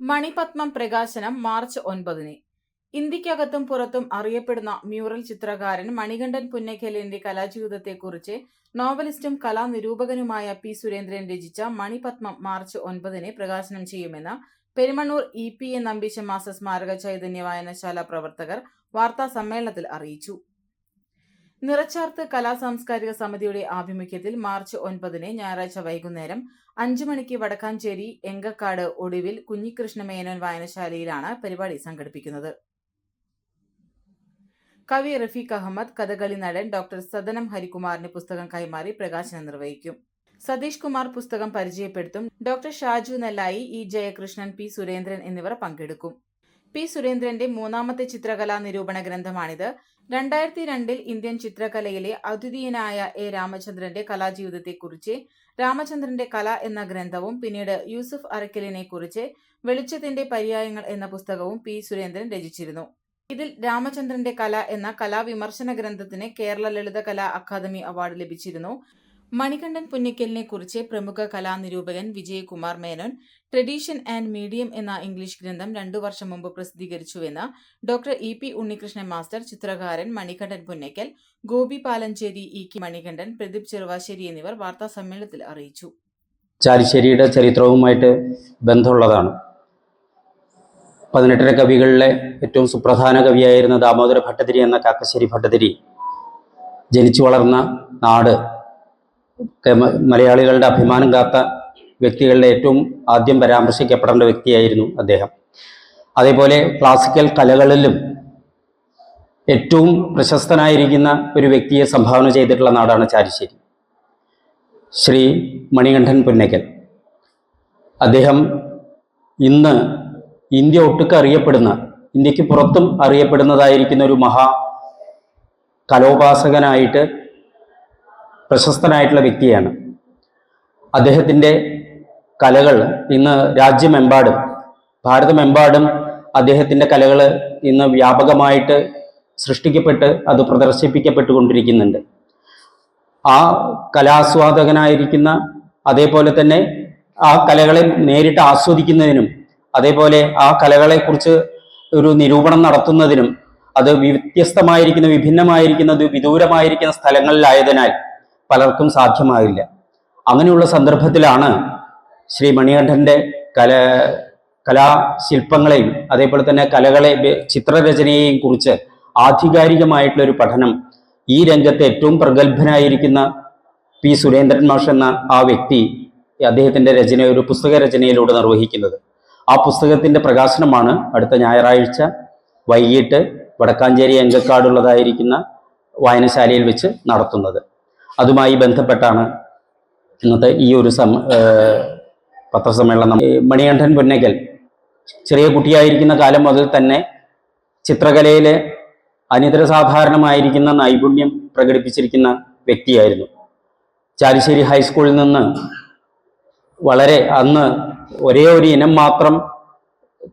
മണിപത്മം പ്രകാശനം മാർച്ച് ഒൻപതിന്. ഇന്ത്യക്കകത്തും പുറത്തും അറിയപ്പെടുന്ന മ്യൂറൽ ചിത്രകാരൻ മണികണ്ഠൻ പുന്നക്കലിന്റെ കലാജീവിതത്തെക്കുറിച്ച് നോവലിസ്റ്റും കലാനിരൂപകനുമായ പി സുരേന്ദ്രൻ രചിച്ച മണിപത്മം മാർച്ച് ഒൻപതിന് പ്രകാശനം ചെയ്യുമെന്ന് പെരുമണ്ണൂർ ഇ പി എ നമ്പീശ മാസ സ്മാരക ചൈതന്യ വായനശാല പ്രവർത്തകർ വാർത്താ സമ്മേളനത്തിൽ അറിയിച്ചു. നിറച്ചാർത്ത് കലാ സാംസ്കാരിക സമിതിയുടെ ആഭിമുഖ്യത്തിൽ മാർച്ച് ഒൻപതിന് ഞായറാഴ്ച വൈകുന്നേരം അഞ്ചു മണിക്ക് വടക്കാഞ്ചേരി എങ്കക്കാട് ഒടുവിൽ കുഞ്ഞികൃഷ്ണ മേനോൻ വായനശാലയിലാണ് പരിപാടി സംഘടിപ്പിക്കുന്നത്. കവി റഫീഖ് അഹമ്മദ് കഥകളി നടൻ ഡോക്ടർ സദനം ഹരികുമാറിന് പുസ്തകം കൈമാറി പ്രകാശനം നിർവഹിക്കും. സതീഷ് കുമാർ പുസ്തകം പരിചയപ്പെടുത്തും. Doctor Shaju Nellayi E. Jayakrishnan P. Surendran എന്നിവർ പങ്കെടുക്കും. പി സുരേന്ദ്രന്റെ മൂന്നാമത്തെ ചിത്രകലാ നിരൂപണ ഗ്രന്ഥമാണിത്. രണ്ടായിരത്തി രണ്ടിൽ ഇന്ത്യൻ ചിത്രകലയിലെ അദ്വിതീയനായ എ രാമചന്ദ്രന്റെ കലാജീവിതത്തെക്കുറിച്ച് രാമചന്ദ്രന്റെ കല എന്ന ഗ്രന്ഥവും പിന്നീട് യൂസഫ് അറക്കലിനെ കുറിച്ച് വെളിച്ചത്തിന്റെ പര്യായങ്ങൾ എന്ന പുസ്തകവും പി സുരേന്ദ്രൻ രചിച്ചിരുന്നു. ഇതിൽ രാമചന്ദ്രന്റെ കല എന്ന കലാവിമർശന ഗ്രന്ഥത്തിന് കേരള ലളിതകലാ അക്കാദമി അവാർഡ് ലഭിച്ചിരുന്നു. മണികണ്ഠൻ പുന്നയ്ക്കലിനെ കുറിച്ച് പ്രമുഖ കലാനിരൂപകൻ Vijayakumar Menon tradition and medium എന്ന ഇംഗ്ലീഷ് ഗ്രന്ഥം രണ്ടു വർഷം മുമ്പ് പ്രസിദ്ധീകരിച്ചുവെന്ന് doctor E P Unnikrishnan master ചിത്രകാരൻ മണികണ്ഠൻ പുന്നയ്ക്കൽ ഗോപി പാലഞ്ചേരി ഇ കെ മണികണ്ഠൻ പ്രദീപ് ചെറുവാശ്ശേരി എന്നിവർ വാർത്താ സമ്മേളനത്തിൽ അറിയിച്ചു. ചാലിശ്ശേരിയുടെ ചരിത്രവുമായിട്ട് ബന്ധമുള്ളതാണ്. പതിനെട്ടര കവികളിലെ ഏറ്റവും സുപ്രധാന കവിയായിരുന്ന ദാമോദര ഭട്ടതിരി എന്ന കാക്കശ്ശേരി ഭട്ടതിരി ജനിച്ചു വളർന്ന നാട് മലയാളികളുടെ അഭിമാനം കാത്ത വ്യക്തികളുടെ ഏറ്റവും ആദ്യം പരാമർശിക്കപ്പെടേണ്ട വ്യക്തിയായിരുന്നു അദ്ദേഹം. അതേപോലെ ക്ലാസിക്കൽ കലകളിലും ഏറ്റവും പ്രശസ്തനായിരിക്കുന്ന ഒരു വ്യക്തിയെ സംഭാവന ചെയ്തിട്ടുള്ള നാടാണ് ചാരിശ്ശേരി ശ്രീ മണികണ്ഠൻ പുന്നയ്ക്കൽ. അദ്ദേഹം ഇന്ന് ഇന്ത്യ ഒട്ടുക്ക് അറിയപ്പെടുന്ന ഇന്ത്യയ്ക്ക് പുറത്തും അറിയപ്പെടുന്നതായിരിക്കുന്ന ഒരു മഹാ കലോപാസകനായിട്ട് പ്രശസ്തനായിട്ടുള്ള വ്യക്തിയാണ്. അദ്ദേഹത്തിന്റെ കലകൾ ഇന്ന് രാജ്യമെമ്പാടും ഭാരതമെമ്പാടും അദ്ദേഹത്തിന്റെ കലകൾ ഇന്ന് വ്യാപകമായിട്ട് സൃഷ്ടിക്കപ്പെട്ട് അത് പ്രദർശിപ്പിക്കപ്പെട്ടുകൊണ്ടിരിക്കുന്നുണ്ട്. ആ കലാസ്വാദകനായിരിക്കുന്ന അതേപോലെ തന്നെ ആ കലകളെ നേരിട്ട് ആസ്വദിക്കുന്നതിനും അതേപോലെ ആ കലകളെക്കുറിച്ച് ഒരു നിരൂപണം നടത്തുന്നതിനും അത് വ്യത്യസ്തമായിരിക്കുന്ന വിഭിന്നമായിരിക്കുന്ന വിദൂരമായിരിക്കുന്ന സ്ഥലങ്ങളിലായതിനാൽ പലർക്കും സാധ്യമാകില്ല. അങ്ങനെയുള്ള സന്ദർഭത്തിലാണ് ശ്രീ മണികണ്ഠന്റെ കല കലാശില്പങ്ങളെയും അതേപോലെ തന്നെ കലകളെ ചിത്രരചനയെയും കുറിച്ച് ആധികാരികമായിട്ടുള്ള ഒരു പഠനം ഈ രംഗത്ത് ഏറ്റവും പ്രഗത്ഭനായിരിക്കുന്ന പി. സുരേന്ദ്രൻ മാഷ് എന്ന ആ വ്യക്തി അദ്ദേഹത്തിന്റെ രചന ഒരു പുസ്തക രചനയിലൂടെ നിർവഹിക്കുന്നത്. ആ പുസ്തകത്തിന്റെ പ്രകാശനമാണ് അടുത്ത ഞായറാഴ്ച വൈകിട്ട് വടക്കാഞ്ചേരി അങ്കക്കാടുള്ളതായിരിക്കുന്ന വായനശാലയിൽ വെച്ച് നടത്തുന്നത്. അതുമായി ബന്ധപ്പെട്ടാണ് ഇന്നത്തെ ഈ ഒരു സം പത്രസമ്മേളനം. മണികണ്ഠൻ പൊന്നയ്ക്കൽ ചെറിയ കുട്ടിയായിരിക്കുന്ന കാലം മുതൽ തന്നെ ചിത്രകലയിലെ അനിതര സാധാരണമായിരിക്കുന്ന നൈപുണ്യം പ്രകടിപ്പിച്ചിരിക്കുന്ന വ്യക്തിയായിരുന്നു. ചാലിശ്ശേരി ഹൈസ്കൂളിൽ നിന്ന് വളരെ അന്ന് ഒരേ ഒരു ഇനം മാത്രം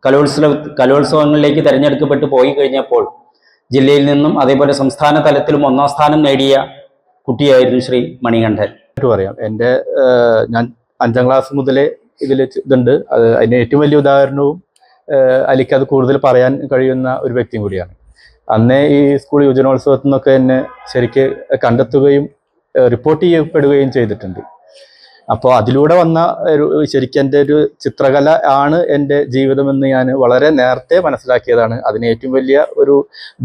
കലോത്സവ കലോത്സവങ്ങളിലേക്ക് തിരഞ്ഞെടുക്കപ്പെട്ട് പോയി കഴിഞ്ഞപ്പോൾ ജില്ലയിൽ നിന്നും അതേപോലെ സംസ്ഥാന തലത്തിലും ഒന്നാം സ്ഥാനം നേടിയ കുട്ടിയായിരുന്നു ശ്രീ മണികണ്ഠൻ. പറയാം. എന്റെ ഞാൻ അഞ്ചാം ക്ലാസ് മുതലേ ഇതിൽ ഇതുണ്ട്. അത് അതിന് ഏറ്റവും വലിയ ഉദാഹരണവും ഏഹ്, അലിക്ക് അത് കൂടുതൽ പറയാൻ കഴിയുന്ന ഒരു വ്യക്തിയും കൂടിയാണ്. അന്നേ ഈ സ്കൂൾ യുവജനോത്സവത്തിൽ നിന്നൊക്കെ എന്നെ ശരിക്ക് കണ്ടെത്തുകയും റിപ്പോർട്ട് ചെയ്യപ്പെടുകയും ചെയ്തിട്ടുണ്ട്. അപ്പോൾ അതിലൂടെ വന്ന ഒരു ശരിക്കും എന്റെ ഒരു ചിത്രകല ആണ് എന്റെ ജീവിതമെന്ന് ഞാൻ വളരെ നേരത്തെ മനസ്സിലാക്കിയതാണ്. അതിന് ഏറ്റവും വലിയ ഒരു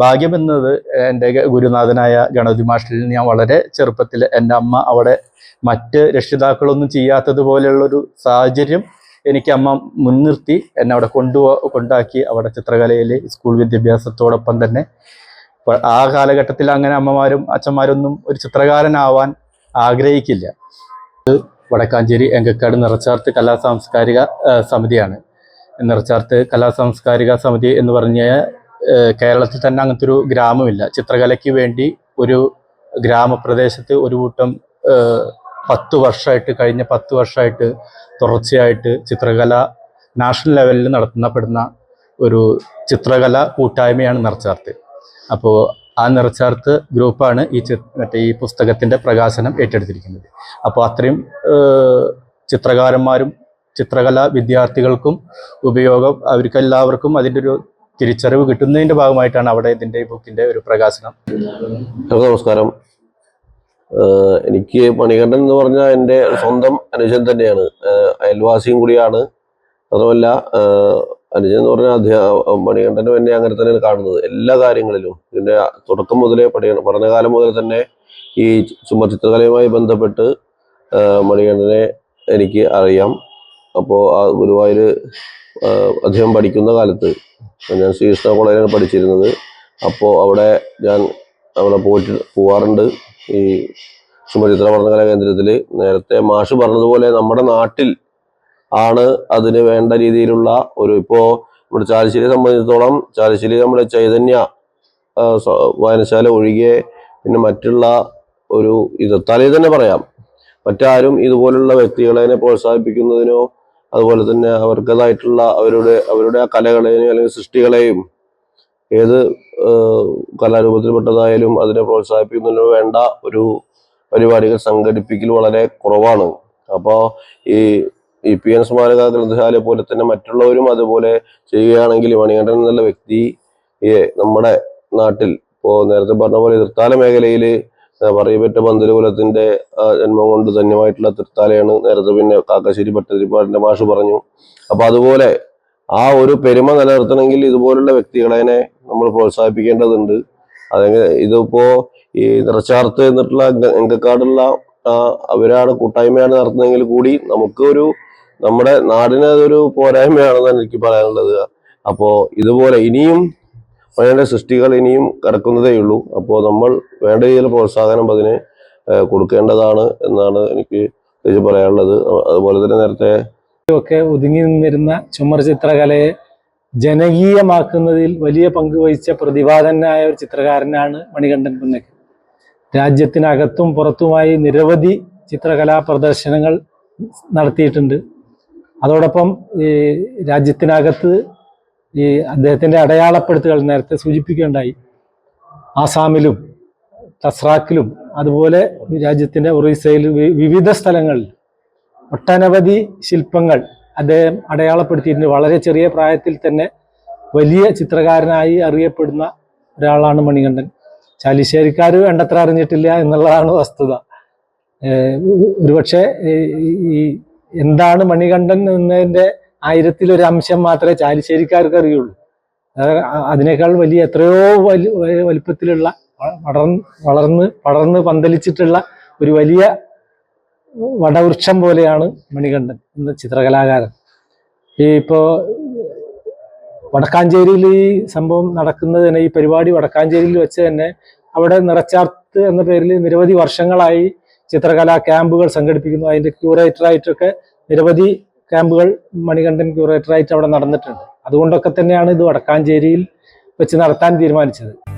ഭാഗ്യമെന്നത് എന്റെ ഗുരുനാഥനായ ഗണപതി മാഷിൽ ഞാൻ വളരെ ചെറുപ്പത്തിൽ എന്റെ അമ്മ അവിടെ മറ്റ് രക്ഷിതാക്കളൊന്നും ചെയ്യാത്തതുപോലെയുള്ളൊരു സാഹചര്യം എനിക്ക് അമ്മ മുൻനിർത്തി എന്നെ അവിടെ കൊണ്ടുപോ കൊണ്ടാക്കി അവിടെ ചിത്രകലയിൽ സ്കൂൾ വിദ്യാഭ്യാസത്തോടൊപ്പം തന്നെ. ആ കാലഘട്ടത്തിൽ അങ്ങനെ അമ്മമാരും അച്ഛന്മാരൊന്നും ഒരു ചിത്രകാരനാവാൻ ആഗ്രഹിക്കില്ല. വടക്കാഞ്ചേരി എങ്കക്കാട് നിറച്ചാർത്ത് കലാ സാംസ്കാരിക സമിതിയാണ്. നിറച്ചാർത്ത് കലാ സാംസ്കാരിക സമിതി എന്ന് പറഞ്ഞ കേരളത്തിൽ തന്നെ അങ്ങനത്തെ ഒരു ഗ്രാമമില്ല. ചിത്രകലയ്ക്ക് വേണ്ടി ഒരു ഗ്രാമപ്രദേശത്ത് ഒരു കൂട്ടം പത്ത് വർഷമായിട്ട് കഴിഞ്ഞ പത്ത് വർഷമായിട്ട് തുടർച്ചയായിട്ട് ചിത്രകല നാഷണൽ ലെവലിൽ നടത്തപ്പെടുന്ന ഒരു ചിത്രകല കൂട്ടായ്മയാണ് നിറച്ചാർത്ത്. അപ്പോൾ ആ നിറച്ചാർത്ത് ഗ്രൂപ്പാണ് ഈ മറ്റേ ഈ പുസ്തകത്തിന്റെ പ്രകാശനം ഏറ്റെടുത്തിരിക്കുന്നത്. അപ്പോൾ അത്രയും ചിത്രകാരന്മാരും ചിത്രകലാ വിദ്യാർത്ഥികൾക്കും ഉപയോഗം അവർക്കെല്ലാവർക്കും അതിന്റെ ഒരു തിരിച്ചറിവ് കിട്ടുന്നതിന്റെ ഭാഗമായിട്ടാണ് അവിടെ ഇതിന്റെ ബുക്കിന്റെ ഒരു പ്രകാശനം. നമസ്കാരം. എനിക്ക് മണികണ്ഠൻ എന്ന് പറഞ്ഞാൽ എന്റെ സ്വന്തം അനുജൻ തന്നെയാണ്. അയൽവാസിയും കൂടിയാണ്. അതുമല്ല അനുജൻ എന്ന് പറഞ്ഞാൽ അധ്യാ മണികണ്ഠനും എന്നെ അങ്ങനെ തന്നെയാണ് കാണുന്നത്. എല്ലാ കാര്യങ്ങളിലും. ഇതിന്റെ തുടക്കം മുതലേ പഠി പഠനകാലം മുതൽ തന്നെ ഈ ചുമ ചുമർചിത്രകലയുമായി ബന്ധപ്പെട്ട് മണികണ്ഠനെ എനിക്ക് അറിയാം. അപ്പോൾ ആ ഗുരുവായൂർ അദ്ദേഹം പഠിക്കുന്ന കാലത്ത് ഞാൻ ശ്രീകൃഷ്ണ കോളേജിലാണ് പഠിച്ചിരുന്നത്. അപ്പോൾ അവിടെ ഞാൻ അവിടെ പോയിട്ട് പോവാറുണ്ട്. ഈ ചുമചിത്ര പഠനകലാ കേന്ദ്രത്തിൽ നേരത്തെ മാഷ് പറഞ്ഞതുപോലെ നമ്മുടെ നാട്ടിൽ ആണ് അതിന് വേണ്ട രീതിയിലുള്ള ഒരു ഇപ്പോ നമ്മുടെ ചാലശ്ശേരിയെ സംബന്ധിച്ചിടത്തോളം ചാലശ്ശേരി നമ്മുടെ ചൈതന്യ വായനശാല ഒഴികെ പിന്നെ മറ്റുള്ള ഒരു ഇത് തലയിൽ തന്നെ പറയാം. മറ്റാരും ഇതുപോലുള്ള വ്യക്തികളെ പ്രോത്സാഹിപ്പിക്കുന്നതിനോ അതുപോലെ തന്നെ അവർക്കതായിട്ടുള്ള അവരുടെ അവരുടെ ആ കലകളെയും അല്ലെങ്കിൽ സൃഷ്ടികളെയും ഏത് കലാരൂപത്തിൽപ്പെട്ടതായാലും അതിനെ പ്രോത്സാഹിപ്പിക്കുന്നതിന് വേണ്ട ഒരു പരിപാടികൾ സംഘടിപ്പിക്കൽ വളരെ കുറവാണ്. അപ്പോൾ ഈ ഇ പി എൻ സ്മാരക ഗ്രന്ഥശാല പോലെ തന്നെ മറ്റുള്ളവരും അതുപോലെ ചെയ്യുകയാണെങ്കിൽ മണികണ്ഠൻ എന്നുള്ള വ്യക്തി ഈ നമ്മുടെ നാട്ടിൽ ഇപ്പോൾ നേരത്തെ പറഞ്ഞ പോലെ തൃത്താല മേഖലയിൽ പറയപ്പെട്ട പന്തൽ കുലത്തിന്റെ ജന്മം കൊണ്ട് ധന്യമായിട്ടുള്ള തൃത്താലയാണ് നേരത്തെ പിന്നെ കാക്കശ്ശേരി പട്ടതിരിപ്പാടിന്റെ മാഷ് പറഞ്ഞു. അപ്പൊ അതുപോലെ ആ ഒരു പെരുമ നിലനിർത്തണമെങ്കിൽ ഇതുപോലുള്ള വ്യക്തികളെ നമ്മൾ പ്രോത്സാഹിപ്പിക്കേണ്ടതുണ്ട്. അതെങ്കിൽ ഇതിപ്പോ ഈ നിറച്ചാർത്ത് എന്നിട്ടുള്ള അംഗക്കാടുള്ള അവരാണ് കൂട്ടായ്മയാണ് നടത്തുന്നതെങ്കിൽ കൂടി നമുക്ക് ഒരു നമ്മുടെ നാടിന് അതൊരു പോരായ്മയാണെന്നാണ് എനിക്ക് പറയാനുള്ളത്. അപ്പോൾ ഇതുപോലെ ഇനിയും പഴയ സൃഷ്ടികൾ ഇനിയും കിടക്കുന്നതേ ഉള്ളൂ. അപ്പോൾ നമ്മൾ വേണ്ട രീതിയിൽ പ്രോത്സാഹനം അതിന് കൊടുക്കേണ്ടതാണ് എന്നാണ് എനിക്ക് പറയാനുള്ളത്. അതുപോലെ തന്നെ നേരത്തെ ഒക്കെ ഒതുങ്ങി നിന്നിരുന്ന ചുമർ ചിത്രകലയെ ജനകീയമാക്കുന്നതിൽ വലിയ പങ്ക് വഹിച്ച പ്രതിഭാതനായ ഒരു ചിത്രകാരനാണ് മണികണ്ഠൻ പുന്നക്കൽ രാജ്യത്തിനകത്തും പുറത്തുമായി നിരവധി ചിത്രകലാ പ്രദർശനങ്ങൾ നടത്തിയിട്ടുണ്ട്. അതോടൊപ്പം ഈ രാജ്യത്തിനകത്ത് ഈ അദ്ദേഹത്തിന്റെ അടയാളപ്പെടുത്തുകൾ നേരത്തെ സൂചിപ്പിക്കുകയുണ്ടായി. ആസാമിലും തസ്രാക്കിലും അതുപോലെ രാജ്യത്തിന്റെ ഒറീസയിലും വി- വിവിധ സ്ഥലങ്ങളിൽ ഒട്ടനവധി ശില്പങ്ങൾ അദ്ദേഹം അടയാളപ്പെടുത്തിയിട്ടുണ്ട്. വളരെ ചെറിയ പ്രായത്തിൽ തന്നെ വലിയ ചിത്രകാരനായി അറിയപ്പെടുന്ന ഒരാളാണ് മണികണ്ഠൻ. ചാലിശ്ശേരിക്കാർ വേണ്ടത്ര അറിഞ്ഞിട്ടില്ല എന്നുള്ളതാണ് വസ്തുത. ഒരുപക്ഷെ ഈ എന്താണ് മണികണ്ഠൻ എന്നതിന്റെ ആയിരത്തിലൊരു അംശം മാത്രമേ ചാലിശ്ശേരിക്കാർക്ക് അറിയുള്ളൂ. അതിനേക്കാൾ വലിയ എത്രയോ വലി വലിപ്പത്തിലുള്ള വളർന്ന് വളർന്ന് പടർന്ന് പന്തലിച്ചിട്ടുള്ള ഒരു വലിയ വടവൃക്ഷം പോലെയാണ് മണികണ്ഠൻ എന്ന ചിത്രകലാകാരൻ. ഈ ഇപ്പോൾ വടക്കാഞ്ചേരിയിൽ ഈ സംഭവം നടക്കുന്നത് തന്നെ ഈ പരിപാടി വടക്കാഞ്ചേരിയിൽ വെച്ച് തന്നെ അവിടെ നിറച്ചാർത്ത് എന്ന പേരിൽ നിരവധി വർഷങ്ങളായി ചിത്രകലാ ക്യാമ്പുകൾ സംഘടിപ്പിക്കുന്നു. അതിന്റെ ക്യൂറേറ്ററായിട്ടൊക്കെ നിരവധി ക്യാമ്പുകൾ മണികണ്ഠൻ ക്യൂറേറ്ററായിട്ട് അവിടെ നടന്നിട്ടുണ്ട്. അതുകൊണ്ടൊക്കെ തന്നെയാണ് ഇത് വടക്കാഞ്ചേരിയിൽ വെച്ച് നടത്താൻ തീരുമാനിച്ചത്.